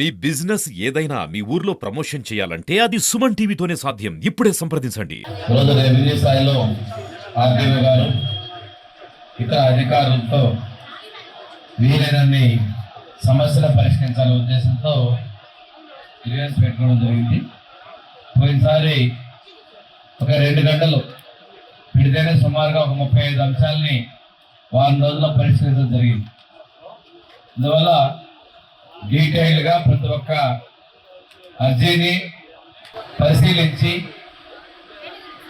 మీ business ఏదైనా మీ ఊర్లో promotion చేయాలంటే అది సుమన్ టీవీతోనే సాధ్యం. ఇప్పుడే సంప్రదించండి. రోజు రెవెన్యూ స్థాయిలో ఆర్డీఓ గారు ఇతర అధికారులతో వీలైనన్ని సమస్యలు పరిష్కరించాలనే ఉద్దేశంతో పెట్టడం పెట్టుకోవడం జరిగింది. పోయినసారి ఒక రెండు గంటలు పెడితేనే సుమారుగా ఒక ముప్పై ఐదు అంశాలని వారం రోజుల్లో పరిష్కరించడం జరిగింది. అందువల్ల డీటెయిల్గా ప్రతి ఒక్క అర్జీని పరిశీలించి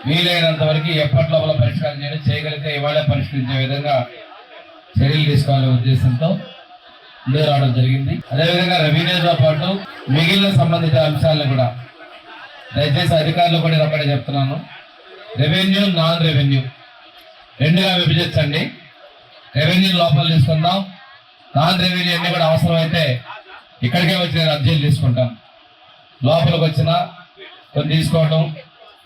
వీలైనంత వరకు ఎప్పటి లోపల పరిష్కారం చేయడం చేయగలిగితే ఇవాళ పరిష్కరించే విధంగా చర్యలు తీసుకోవాలనే ఉద్దేశంతో ముందు రావడం జరిగింది. అదేవిధంగా రెవెన్యూతో పాటు మిగిలిన సంబంధిత అంశాలను కూడా దయచేసి అధికారులు కూడా రమ్మని చెప్తున్నాను. రెవెన్యూ నాన్ రెవెన్యూ రెండుగా విభజించండి. రెవెన్యూ లోపల తీసుకుందాం. నాన్ రెవెన్యూ అన్ని కూడా అవసరమైతే ఇక్కడికే వచ్చి నేను అధ్యయనం తీసుకుంటాను లోపలికి వచ్చిన కొన్ని తీసుకోవడం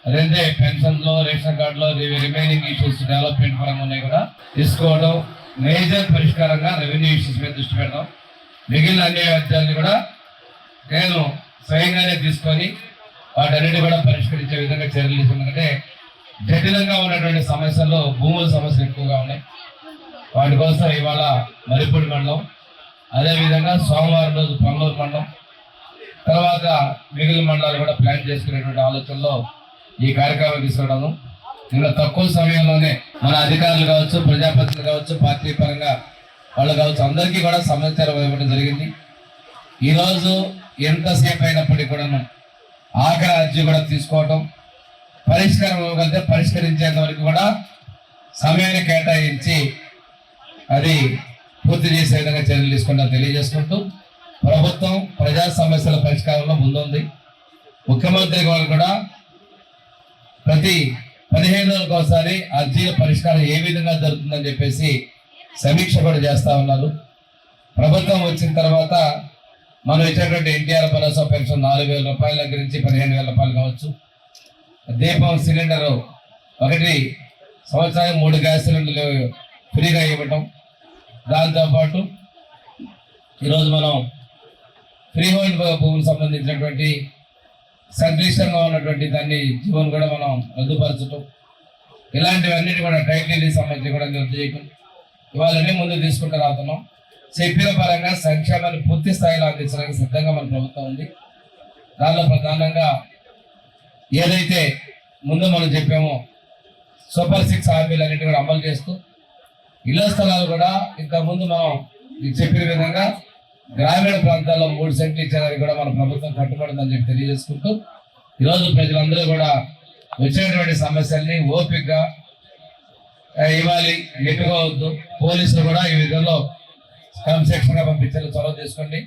అదే పెన్షన్లో రేషన్ కార్డులో రిమైనింగ్ ఇష్యూస్ డెవలప్మెంట్ పరంగా ఉన్నాయి కూడా తీసుకోవడం మేజర్ పరిష్కారంగా రెవెన్యూ ఇష్యూస్ మీద దృష్టి పెడదాం. మిగిలిన అన్ని అర్జీలను కూడా నేను స్వయంగానే తీసుకొని వాటన్నిటి కూడా పరిష్కరించే విధంగా చర్యలు తీసుకుంటే జటిలంగా ఉన్నటువంటి సమస్యల్లో భూముల సమస్యలు ఎక్కువగా ఉన్నాయి. వాటి కోసం ఇవాళ మరిపూడి మండలం అదేవిధంగా సోమవారం రోజు పొంగూరు మండలం తర్వాత మిగిలిన మండలాలు కూడా ప్లాన్ చేసుకునేటువంటి ఆలోచనలో ఈ కార్యక్రమం తీసుకోవడము ఇంకా తక్కువ సమయంలోనే మన అధికారులు కావచ్చు ప్రజాప్రతినిధులు కావచ్చు పార్టీ పరంగా వాళ్ళు కావచ్చు అందరికీ కూడా సమాచారం ఇవ్వడం జరిగింది. ఈరోజు ఎంతసేపు అయినప్పటికీ కూడాను ఆఖరి అర్జీ కూడా తీసుకోవటం పరిష్కారం ఇవ్వగలిగితే పరిష్కరించేంత వరకు కూడా సమయాన్ని కేటాయించి అది పూర్తి చేసే విధంగా చర్యలు తీసుకుంటా తెలియజేసుకుంటూ ప్రభుత్వం ప్రజా సమస్యల పరిష్కారంలో ముందుంది. ముఖ్యమంత్రి గారు కూడా ప్రతి పదిహేను రోజులకు ఒకసారి అర్జీల పరిష్కారం ఏ విధంగా జరుగుతుందని చెప్పేసి సమీక్ష కూడా చేస్తూ ఉన్నారు. ప్రభుత్వం వచ్చిన తర్వాత మనం ఇచ్చేటువంటి ఎన్టీఆర్ భరోసా పెన్షన్ నాలుగు వేల రూపాయల గురించి పదిహేను వేల రూపాయలు కావచ్చు. దీపం సిలిండర్ ఒకటి సంవత్సరానికి మూడు గ్యాస్ సిలిండర్లు ఫ్రీగా ఇవ్వటం. దాంతోపాటు ఈరోజు మనం ఫ్రీ హోల్డ్ భూములకు సంబంధించినటువంటి సంక్లిష్టంగా ఉన్నటువంటి దాన్ని జీవన్ కూడా మనం రద్దుపరచటం ఇలాంటివన్నిటి కూడా టైటిల్కి సంబంధించి కూడా రద్దు చేయటం ఇవాళనే ముందు తీసుకుంటూ రాతున్నాం. చెప్పిన పరంగా సంక్షేమాన్ని పూర్తి స్థాయిలో అందించడానికి సిద్ధంగా మన ప్రభుత్వం ఉంది. దానిలో ప్రధానంగా ఏదైతే ముందు మనం చెప్పామో సూపర్ సిక్స్ హామీలన్నిటి కూడా అమలు చేస్తూ ఇళ్ళ స్థలాలు కూడా ఇంతకుముందు మనం చెప్పిన విధంగా గ్రామీణ ప్రాంతాల్లో మూడు సెంట్లు ఇచ్చేదానికి కూడా మన ప్రభుత్వం కట్టుబడుతుందని చెప్పి తెలియజేసుకుంటూ ఈరోజు ప్రజలందరూ కూడా వచ్చేటువంటి సమస్యల్ని ఓపికగా ఇవ్వాలి నెట్టుకోవద్దు పోలీసులు కూడా ఈ విధంలో క్రమశిక్షణగా పంపించాలి చొరవ తీసుకోండి.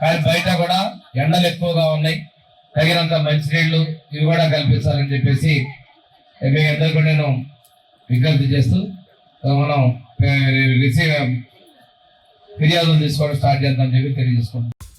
కానీ బయట కూడా ఎండలు ఎక్కువగా ఉన్నాయి. తగినంత మంచినీళ్ళు ఇవి కూడా కల్పించాలని చెప్పేసి మీ అందరికీ నేను విజ్ఞప్తి చేస్తూ మనం ఫిర్యాదులు తీసుకోవడం స్టార్ట్ చేద్దామని చెప్పి తెలియజేసుకుంటాం